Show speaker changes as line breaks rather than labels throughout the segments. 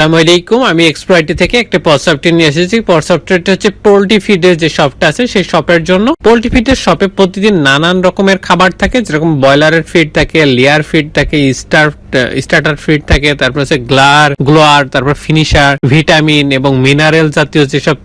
আসসালামু আলাইকুম। আমি এক্সপ্রাইটি থেকে একটা সফটওয়্যার নিয়ে এসেছি। সফটওয়্যারটা হচ্ছে পোল্ট্রি ফিডের যে শপটা আছে, সেই শপের জন্য। পোল্ট্রি ফিডের শপে প্রতিদিন নানান রকমের খাবার থাকে, যেরকম ব্রয়লারের ফিড থাকে লেয়ার ফিড থাকে স্টার স্টার্টার ফিড থাকে, তারপর হচ্ছে গ্লার গ্লোয়ার তারপর ফিনিশার ভিটামিন এবং মিনারেল জাতীয় যেসব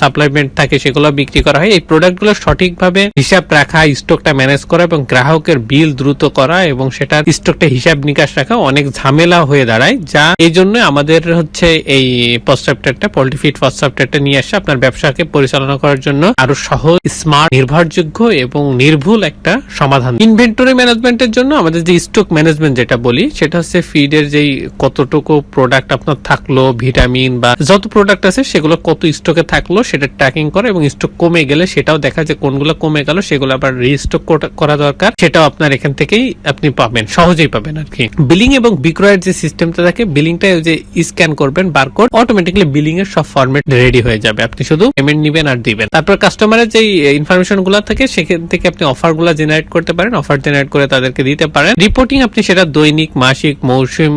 সাপ্লিমেন্ট থাকে সেগুলো বিক্রি করা হয়। এই প্রোডাক্টগুলো সঠিকভাবে হিসাব রাখা স্টকটা ম্যানেজ করা এবং গ্রাহকের বিল দ্রুত করা এবং সেটার স্টকটা হিসাব নিকাশ রাখা অনেক ঝামেলা হয়ে দাঁড়ায়, যা এই জন্য আমাদের হচ্ছে এই পস্টসফটওয়্যারটা পোল্ট্রি ফিড পস্টসফটওয়্যারটা নিয়ে আসে, আপনার ব্যবসাকে পরিচালনা করার জন্য আরও সহজ স্মার্ট নির্ভরযোগ্য এবং নির্ভুল একটা সমাধান। ইনভেন্টরি ম্যানেজমেন্টের জন্য আমাদের যে স্টক ম্যানেজমেন্ট যেটা বলি, সেটা হচ্ছে ফিডের যেই কতটুকু প্রোডাক্ট আপনার থাকল ভিটামিন বা যত প্রোডাক্ট আছে, সেগুলো কত স্টকে থাকল, সেটা ট্র্যাকিং করে এবং স্টক কমে গেলে সেটাও দেখা যায় কোনগুলো কমে গেল, সেগুলো আবার রিস্টক করা দরকার, সেটাও আপনার এখান থেকেই আপনি পাবেন, সহজেই পাবেন আর কি। বিলিং এবং বিক্রয়ের যে সিস্টেমটা থাকে বিলিংটা যে স্ক্যান করবেন বারকোড অটোমেটিকলি বিলিং এর সব ফরম্যাট রেডি হয়ে যাবে। আপনি শুধু পেমেন্ট নিবেন আর দিবেন। তারপর কাস্টমারের যে ইনফরমেশনগুলো থাকে, সেখান থেকে আপনি অফারগুলা জেনারেট করতে পারেন অফার জেনারেট করে তাদেরকে দিতে পারেন। রিপোর্টিং আপনি সেটা দৈনিক মাসিক, মৌসুম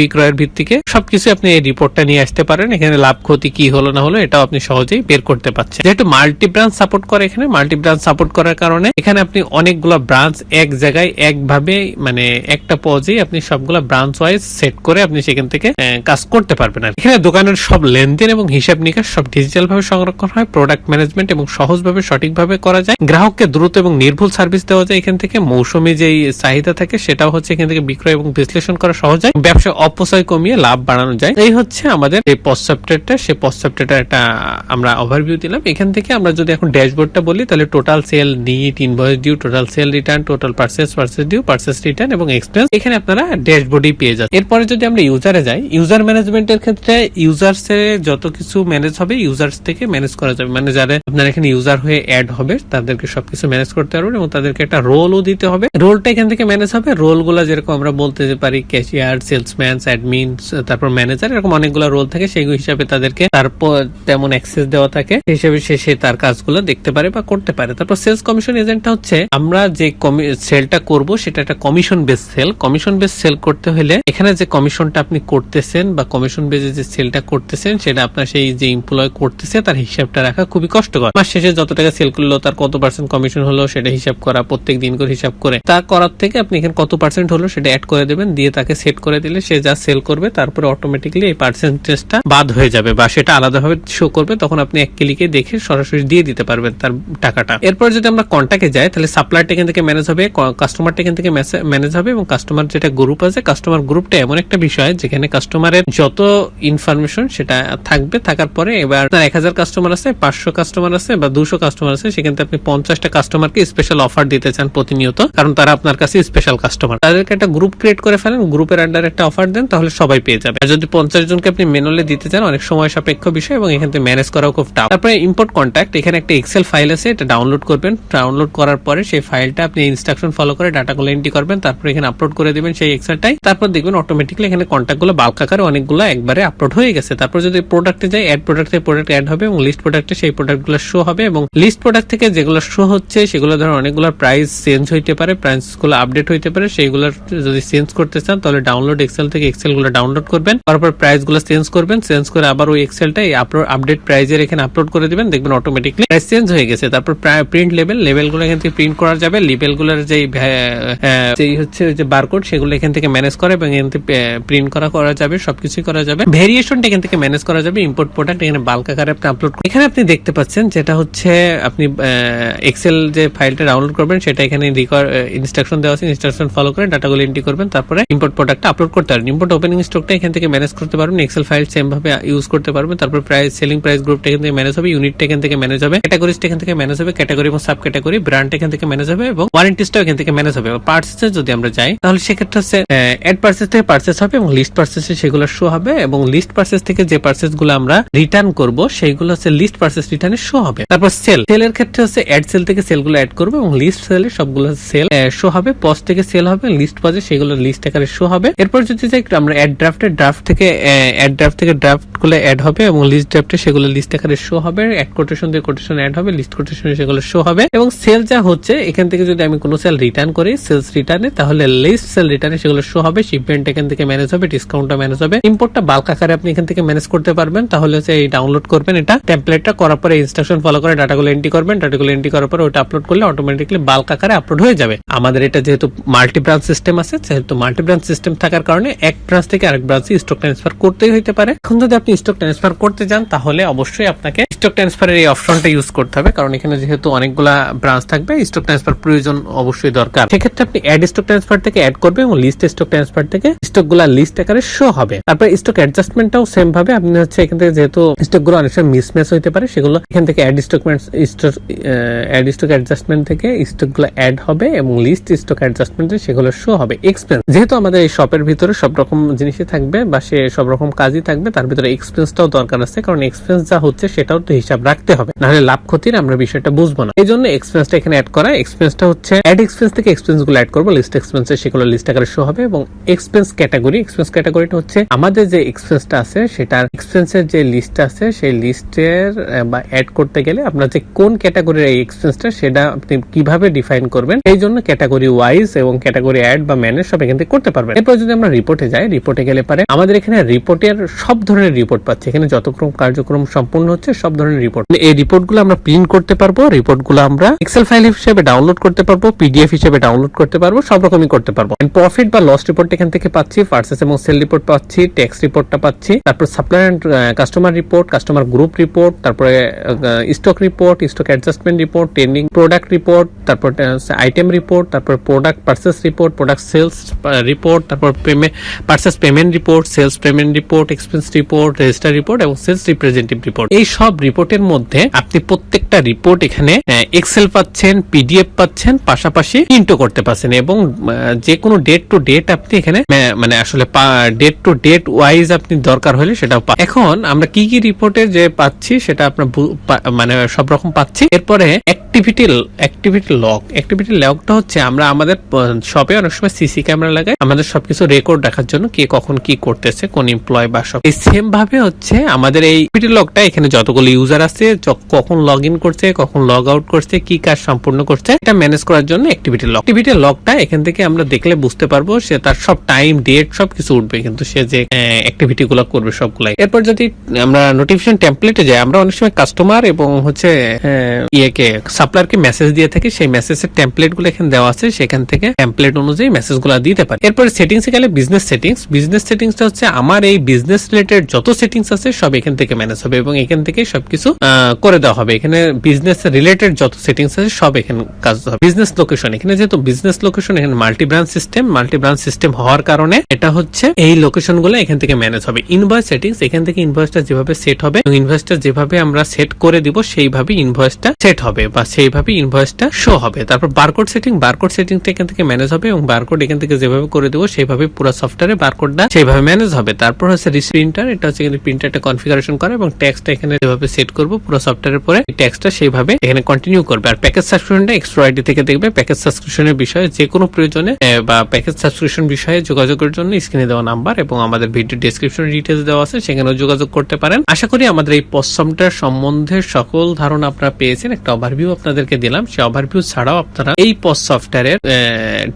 বিক্রয়ের ভিত্তিকে সবকিছু আপনি এই রিপোর্টটা নিয়ে আসতে পারেন। এখানে লাভ, ক্ষতি কি হলো, না হলো, এটাও আপনি সহজেই বের করতে পারছেন। যেহেতু মাল্টি ব্রাঞ্চ সাপোর্ট করে এখানে মাল্টি ব্রাঞ্চ সাপোর্ট করার কারণে এখানে আপনি অনেকগুলো ব্রাঞ্চ এক জায়গায় একভাবে মানে একটা পজেই আপনি সবগুলো ব্রাঞ্চ ওয়াইজ সেট করে আপনি সেখান থেকে কাজ করতে পারবেন আর এখানে দোকানের সব লেনদেন এবং হিসাব নিকাশ সব ডিজিটাল ভাবে সংরক্ষণ হয় প্রোডাক্ট ম্যানেজমেন্ট এবং সহজভাবে, সঠিকভাবে করা যায়। গ্রাহককে দ্রুত এবং নির্ভুল সার্ভিস দেওয়া যায় এখান থেকে। মৌসুমী যেই চাহিদা থাকে সেটাও হচ্ছে এখান থেকে বিক্রয় এবং বিশ্লেষণ করা সহজ হয়। ব্যবসা অপচয় কমিয়ে লাভ বাড়ানো যায়। এই হচ্ছে আমাদের এই পশ্চাপ্টারটা সেই পশ্চাপ্টারটা একটা আমরা ওভারভিউ দিলাম। এখান থেকে আমরা যদি এখন ড্যাশবোর্ডটা বলি, তাহলে total sale net invoice due total sale return total purchase purchase due purchase return এবং এক্সপেন্স এখানে আপনারা ড্যাশবোর্ডই পেয়ে যান এরপরে যদি আমরা ইউজারে যাই ইউজার ম্যানেজমেন্টের ক্ষেত্রে ইউজার্স এর যত কিছু ম্যানেজ হবে ইউজার্স থেকে ম্যানেজ করা যাবে। মানে যারা আপনার এখানে ইউজার হয়ে অ্যাড হবে, তাদেরকে সবকিছু ম্যানেজ করতে পারবেন এবং তাদেরকে একটা রোলও দিতে হবে। রোলটা এখান থেকে ম্যানেজ হবে। রোলগুলা যেরকম আমরা বলতে পারি ক্যাশিয়ার সেলসম্যান অ্যাডমিন তারপর ম্যানেজার এরকম অনেকগুলো রোল থাকে। সেই হিসাবে তাদেরকে তারপর তেমন অ্যাক্সেস দেওয়া থাকে। সেই হিসাবে সে সে তার কাজগুলো দেখতে পারে বা করতে পারে। তারপর সেলস কমিশন এজেন্টটা হচ্ছে, আমরা যে সেলটা করব, সেটা একটা commission base sale commission base sale করতে হলে এখানে যে কমিশনটা আপনি করতেছেন বা কমিশন বেজে যে সেলটা করতেছেন, সেটা আপনার সেই যে এমপ্লয় করতেছে, তার হিসাবটা রাখা খুবই কষ্টকর। মাস শেষে যত টাকা সেল করল, তার কত পার্সেন্ট কমিশন হলো, সেটা হিসাব করা, প্রত্যেক দিন করে হিসাব করে। তা করার থেকে আপনি এখানে কত পার্সেন্ট হলো, সেটা অ্যাড করে দেবেন, দিয়ে তাকে সেট করে দিলে সে যা সেল করবে, তারপরে অটোমেটিকলি এই পার্সেন্টেজটা বাদ হয়ে যাবে বা সেটা আলাদাভাবে শো করবে, তখন আপনি এক ক্লিকে দেখে সরাসরি দিয়ে দিতে পারবেন তার টাকাটা। এরপর যদি আমরা কন্ট্যাক্টে যাই, তাহলে সাপ্লাইটা এখান থেকে ম্যানেজ হবে কাস্টমারটা এখান থেকে ম্যানেজ হবে এবং কাস্টমার যেটা গ্রুপ আছে কাস্টমার গ্রুপটা এমন একটা বিষয় যেখানে কাস্টমারের যত ইনফরমেশন সেটা থাকবে, থাকার পরে এবার আপনার এক হাজার কাস্টমার আছে, পাঁচশো কাস্টমার আছে বা দুশো কাস্টমার আছে, সেখান থেকে আপনি পঞ্চাশটা কাস্টমারকে স্পেশাল অফার দিতে চান প্রতিনিয়ত, কারণ তারা আপনার কাছে স্পেশাল কাস্টমার তাদেরকে একটা গ্রুপ ক্রিয়েট করে ফেলেন গ্রুপের আন্ডার একটা অফার দেন, তাহলে সবাই পেয়ে যাবে। আর যদি পঞ্চাশ জনকে আপনি মেনুলে দিতে চান, অনেক সময় সাপেক্ষ বিষয় এবং এখান থেকে ম্যানেজ করাও খুব টাফ তারপরে ইম্পোর্ট কন্ট্যাক্ট এখানে একটা এক্সেল ফাইল আছে, এটা ডাউনলোড করবেন। ডাউনলোড করার পরে সেই ফাইলটা আপনি ইনস্ট্রাকশন ফলো করে ডাটাগুলো এন্ট্রি করবেন, তারপর এখানে আপলোড করে দিবেন সেই এক্সেলটাই তারপর দেখবেন অটোমেটিকলি এখানে কন্ট্যাক্টগুলো বাল্ক আকারে অনেকগুলো একবারে আপলোড হয়ে গেছে। তারপর যদি প্রোডাক্টে যাই অ্যাড প্রোডাক্টে প্রোডাক্ট অ্যাড হবে এবং লিস্ট প্রোডাক্টে সেই প্রোডাক্টগুলো শো হবে এবং লিস্ট প্রোডাক্ট থেকে যেগুলো শো হচ্ছে, সেগুলো ধরো অনেকগুলো প্রাইস চেঞ্জ হইতে পারে প্রাইসগুলো আপডেট হইতে পারে সেইগুলো যদি চেঞ্জ করতে চান, তাহলে ডাউনলোড এক্সেল থেকে এক্সেলগুলো ডাউনলোড করবেন। তারপর প্রাইসগুলো চেঞ্জ করবেন চেঞ্জ করে আবার ওই এক্সেলটা আপলোড আপডেট প্রাইজের এখানে আপলোড করে দিবেন, দেখবেন অটোমেটিকলি প্রাইস চেঞ্জ হয়ে গেছে। তারপর প্রিন্ট লেভেল লেভেলগুলো এখান থেকে প্রিন্ট করা যাবে লেভেলগুলোর যে হচ্ছে যে বারকোড সেগুলো এখান থেকে ম্যানেজ করা এবং এখান থেকে প্রিন্ট করা করা যাবে, সবকিছুই করা যাবে। ভেরিয়েশনটা এখান থেকে ম্যানেজ করা যাবে ইম্পোর্ট প্রোডাক্ট এখানে বাল্ক আকারে আপনি আপলোড এখানে আপনি দেখতে পাচ্ছেন যেটা হচ্ছে আপনি এক্সেল যে ফাইলটা ডাউনলোড করবেন, সেটা এখানে ইনস্ট্রাকশন দেওয়া আছে ইনস্ট্রাকশন ফলো করে ডাটাগুলো এন্ট্রি করবেন। তারপরে ইম্পোর্ট প্রোডাক্ট আপলোড করতে পারবেন ইম্পোর্ট ওপেনিং স্টকটা এখান থেকে ম্যানেজ করতে পারবেন এক্সেল ফাইল সেম ভাবে ইউজ করতে পারবেন, তারপর প্রাইস সেলিং প্রাইস গ্রুপটা এখান থেকে ম্যানেজ হবে ইউনিটটা এখান থেকে ম্যানেজ হবে ক্যাটাগরিজটা এখান থেকে ম্যানেজ হবে ক্যাটাগরি এবং সাব ক্যাটাগরি ব্র্যান্ড এখান থেকে ম্যানেজ হবে এবং ওয়ারেন্টিসটাও এখান থেকে ম্যানেজ হবে। পার্সেসে যদি আমরা যাই, তাহলে সেক্ষেত্রে হচ্ছে অ্যাড পার্সেস থেকে পার্সেস হবে এবং লিস্ট পার্সেসে সেগুলো শো হবে এবং লিস্ট পার্সেস থেকে যে পার্সেসগুলো আমরা রিটার্ন করব, সেইগুলো হচ্ছে লিস্ট পার্সেস রিটার্নে শো হবে। তারপর সেল সেলের ক্ষেত্রে হচ্ছে অ্যাড সেল থেকে সেলগুলো অ্যাড করবে এবং লিস্ট সেলে সবগুলো সেল শো হবে পজ থেকে সেল হবে লিস্ট পজে সেগুলো সেগুলো লিস্ট আকারে শো হবে। এরপর যদি একটু আমরা অ্যাড ড্রাফটে ড্রাফট থেকে অ্যাড ড্রাফট থেকে ড্রাফটগুলো অ্যাড হবে এবং লিস্ট ড্রাফটে সেগুলো লিস্ট আকারে শো হবে। অ্যাড কোটেশন দিয়ে কোটেশন অ্যাড হবে লিস্ট কোটেশনে সেগুলো শো হবে। এবং সেল যা হচ্ছে, এখান থেকে যদি আমি কোনো সেল রিটার্ন করি সেলস রিটার্নে তাহলে লিস্ট সেল রিটার্নে সেগুলো শো হবে। শিপমেন্ট এখান থেকে ম্যানেজ হবে ডিসকাউন্টটা ম্যানেজ হবে। ইম্পোর্টটা বাল্ক আকারে আপনি এখান থেকে ম্যানেজ করতে পারবেন। তাহলে হচ্ছে এই ডাউনলোড করবেন এটা। টেমপ্লেটটা করার পরে ইনস্ট্রাকশন ফলো করে ডাটাগুলো এন্ট্রি করবেন। ডাটাগুলো এন্ট্রি করার পরে ওটা আপলোড করলে অটোমেটিকলি বাল্ক আকারে আপলোড হয়ে যাবে। আমাদের এটা যেহেতু মাল্টি ব্রাঞ্চ সিস্টেম আছে যেহেতু মাল্টি ব্রাঞ্চ সিস্টেম থাকার কারণে এক ব্রাঞ্চ থেকে আরেক ব্রাঞ্চে স্টক ট্রান্সফার করতেই হইতে পারে। এখন যদি আপনি স্টক ট্রান্সফার করতে যান, তাহলে অবশ্যই আপনাকে স্টক ট্রান্সফারের এই অপশনটা ইউজ করতে হবে, কারণ এখানে যেহেতু অনেকগুলা ব্রাঞ্চ থাকবে স্টক ট্রান্সফার প্রয়োজন অবশ্যই দরকার। সেক্ষেত্রে আপনি অ্যাড স্টক ট্রান্সফার থেকে অ্যাড করবে এবং লিস্ট স্টক ট্রান্সফার থেকে স্টকগুলা লিস্ট আকারে শো হবে। তারপর স্টক অ্যাডজাস্টমেন্টটাও সেম ভাবে, আপনি হচ্ছে এখান থেকে যেহেতু স্টকগুলো অনেক সময় মিসম্যাচ হইতে পারে, সেগুলো এখান থেকে add stock add stock adjustment থেকে স্টকগুলো অ্যাড হবে এবং লিস্ট স্টক অ্যাডজাস্টমেন্টে সেগুলো শো হবে। এক্সপেন্স যেহেতু আমাদের এই শপের ভিতরে সব রকম জিনিসই থাকবে বা সে সব রকম কাজই থাকবে, তার ভিতরে এক্সপেন্সটাও দরকার আছে, কারণ এক্সপেন্স যা হচ্ছে সেটাও তো হিসাব রাখতে হবে। নাহলে লাভ ক্ষতির আমরা বিষয়টা বুঝব না। এই জন্য এক্সপেন্সটা এখানে অ্যাড করা। এক্সপেন্সটা হচ্ছে অ্যাড এক্সপেন্স থেকে এক্সপেন্সগুলো অ্যাড করব। লিস্ট এক্সপেন্সে সেগুলো লিস্ট আকারে শো হবে এবং এক্সপেন্স ক্যাটাগরি এক্সপেন্স ক্যাটাগরিটা হচ্ছে আমাদের যে এক্সপেন্সটা আছে, সেটার এক্সপেন্সের যে লিস্ট আছে, সেই লিস্টের বা অ্যাড করতে গেলে আপনার যে কোন ক্যাটাগরির এই এক্সপেন্সটা সেটা আপনি কীভাবে ডিফাইন করবেন এই জন্য ক্যাটাগরি ওয়াইজ এবং ক্যাটাগরি অ্যাড বা ম্যানেজ সব এখান থেকে করতে পারবেন। এরপর যদি আমরা রিপোর্টে যাই রিপোর্টে গেলে পারে আমাদের এখানে রিপোর্টের সব ধরনের রিপোর্ট পাচ্ছি। এখানে যতক্রম কার্যক্রম সম্পূর্ণ হচ্ছে, সব ধরনের রিপোর্ট এই রিপোর্টগুলো আমরা প্রিন্ট করতে পারব রিপোর্টগুলো আমরা এক্সেল ফাইল হিসেবে ডাউনলোড করতে পারব পিডিএফ হিসেবে ডাউনলোড করতে পারব, সব রকমই করতে পারব। প্রফিট বা লস রিপোর্ট এখান থেকে পাচ্ছি পার্সেস এবং সেল রিপোর্ট পাচ্ছি ট্যাক্স রিপোর্টটা পাচ্ছি, তারপর supply and customer report customer group report তারপরে stock report stock adjustment report trending product report তারপর আইটেম রিপোর্ট তারপর product purchase report product sales report তারপর payment purchase payment report sales payment report expense report register report এবং sales representative report এই সব রিপোর্টের মধ্যে আপনি প্রত্যেকটা রিপোর্ট এখানে এক্সেল পাচ্ছেন পিডিএফ পাচ্ছেন, পাশাপাশি প্রিন্টও করতে পারছেন এবং যে কোনো ডেট টু ডেট আপনি এখানে মানে আসলে ডেট টু ডেট ওয়াইজ আপনি দরকার হলে সেটাও পা- এখন আমরা কি কি রিপোর্টে যে পাচ্ছি সেটা আপনার মানে সব রকম পাচ্ছি। এরপরে অ্যাক্টিভিটি অ্যাক্টিভিটি লগ অ্যাক্টিভিটি লগটা হচ্ছে আমরা আমাদের শপে অনেক সময় সিসি ক্যামেরা লাগাই, আমাদের সবকিছু রেকর্ড রাখার জন্য কে কখন কি করতেছে, কোন এমপ্লয় বা সব এই সেম ভাবে হচ্ছে আমাদের এই অ্যাক্টিভিটি লগটা এখানে যতগুলো ইউজার আছে কখন লগ ইন করছে, কখন লগ আউট করছে, কি কাজ সম্পূর্ণ করছে, এটা ম্যানেজ করার জন্য অ্যাক্টিভিটি লক অ্যাক্টিভিটি লগটা এখান থেকে আমরা দেখলে বুঝতে পারব সে তার সব টাইম ডেট সবকিছু উঠবে, কিন্তু সে যে অ্যাক্টিভিটি গুলো করবে সবগুলাই। এরপর যদি আমরা নোটিফিকেশন টেমপ্লেটে যাই, আমরা অনেক সময় কাস্টমার এবং হচ্ছে ইয়েকে সাপ্লায়ারকে মেসেজ দিয়ে থাকি, সেই মেসেজের টেমপ্লেটগুলো এখানে দেওয়া আছে, সেখান থেকে টেমপ্লেট অনুযায়ী মেসেজগুলো দিতে পারি। এরপর সেটিংস এ গেলে বিজনেস সেটিংস বিজনেস সেটিংসটা হচ্ছে আমার এই বিজনেস রিলেটেড যত সেটিংস আছে, সব এখান থেকে ম্যানেজ হবে এবং এখান থেকে সবকিছু করে দেওয়া হবে। এখানে বিজনেস রিলেটেড যত সেটিংস আছে, সব এখানে কাজ হবে। বিজনেস লোকেশন এখানে যেহেতু বিজনেস লোকেশন এখানে multi branch system multi branch system হওয়ার কারণে এটা হচ্ছে এই লোকেশনগুলো এখান থেকে ম্যানেজ হবে। ইনভয়েস সেটিংস এখান থেকে ইনভয়েসটা যেভাবে সেট হবে ইনভয়েসটা যেভাবে আমরা সেট করে দিব সেইভাবে ইনভয়েসটা সেট হবে বা সেইভাবে ইনভয়েসটা শো হবে। তারপর বারকোড সেটিং বারকোড সেটিংটা এখান থেকে ম্যানেজ হবে এবং বারকোড এখান থেকে যেভাবে করে দেবো সেইভাবে পুরো সফটওয়্যারে বারকোডটা সেইভাবে ম্যানেজ হবে। তারপর হচ্ছে প্রিন্টার এটা হচ্ছে এখানে প্রিন্টারটা কনফিগারেশন করা এবং ট্যাক্সটা এখানে যেভাবে সেট করব পুরো সফটওয়্যারের পরে ট্যাক্সটা সেইভাবে এখানে কন্টিনিউ করবে। আর প্যাকেজ সাবস্ক্রিপশনটা এক্সট্রা আইডি থেকে দেখবে। প্যাকেজ সাবস্ক্রিপশনের বিষয়ে যে কোনো প্রয়োজনে বা প্যাকেজ সাবস্ক্রিপশন বিষয়ে যোগাযোগের জন্য স্ক্রিনে দেওয়া নাম্বার এবং আমাদের ভিডিও ডেসক্রিপশন ডিটেলস দেওয়া আছে, সেখানেও যোগাযোগ করতে পারেন। আশা করি আমাদের এই পশ্চমটার সম্বন্ধে সকল ধারণা আপনারা পেয়েছেন। একটা ওভারভিউ আপনাদেরকে দিলাম সেই ওভারভিউ ছাড়াও আপনারা এই পস সফটওয়্যারের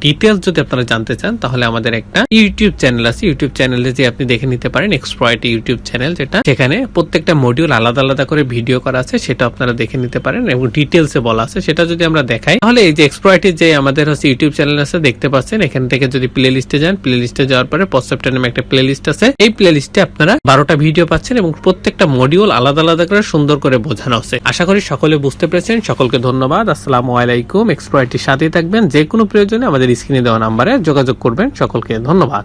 ডিটেলস যদি আপনারা জানতে চান, তাহলে আমাদের একটা ইউটিউব চ্যানেল আছে। ইউটিউব চ্যানেলে যে আপনি দেখে নিতে পারেন এক্সপ্লয়েট ইউটিউব চ্যানেল যেটা। সেখানে প্রত্যেকটা মডিউল আলাদা আলাদা করে ভিডিও করা আছে, সেটা আপনারা দেখে নিতে পারেন এবং ডিটেলসে বলা আছে। সেটা যদি আমরা দেখাই, তাহলে এই যে এক্সপ্লয়েটের যে আমাদের হচ্ছে ইউটিউব চ্যানেল আছে, দেখতে পাচ্ছেন, এখান থেকে যদি প্লে লিস্টে যান প্লে লিস্টে যাওয়ার পরে পসেপ্টার নামে একটা প্লে লিস্ট আছে। এই প্লে লিস্টে আপনারা বারোটা ভিডিও পাচ্ছেন এবং প্রত্যেকটা মডিউল আলাদা আলাদা করে সুন্দর করে বোঝানো আছে। আশা করি সকলে বুঝতে পেরেছেন, সকলকে ধন্যবাদ। আসসালামু আলাইকুম। এক্সপ্রাইটির সাথেই থাকবেন। যে কোনো প্রয়োজনে আমাদের স্ক্রিনে দেওয়া নাম্বারে যোগাযোগ করবেন। সকলকে ধন্যবাদ।